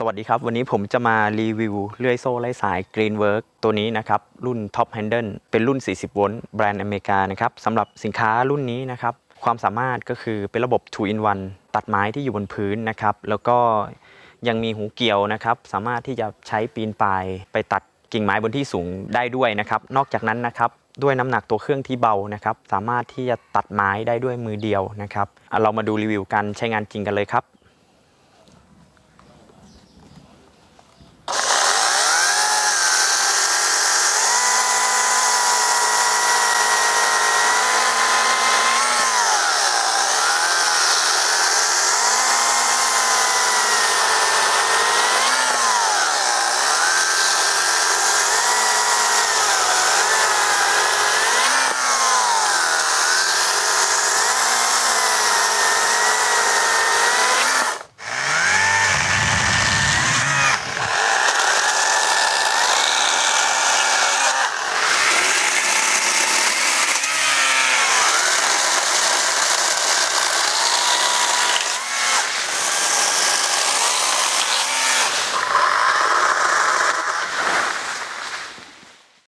สวัสดีครับ วันนี้ผมจะมารีวิวเลื่อยโซ่ไร้สาย Greenwork ตัวนี้นะครับ รุ่น Top Handle เป็นรุ่น 40 โวลต์แบรนด์อเมริกานะครับสำหรับสินค้ารุ่นนี้นะครับ ความสามารถก็คือเป็นระบบ 2 in 1ตัดไม้ที่อยู่บนพื้นนะครับ แล้วก็ยังมีหูเกี่ยวนะครับ สามารถที่จะใช้ปีนป่ายไปตัดกิ่งไม้บนที่สูงได้ด้วยนะครับ นอกจากนั้นนะครับด้วยน้ำหนักตัวเครื่องที่เบานะครับ สามารถที่จะตัดไม้ได้ด้วยมือเดียวนะครับอ่เรามาดูรีวิวการใช้งานจริงกันเลยครับ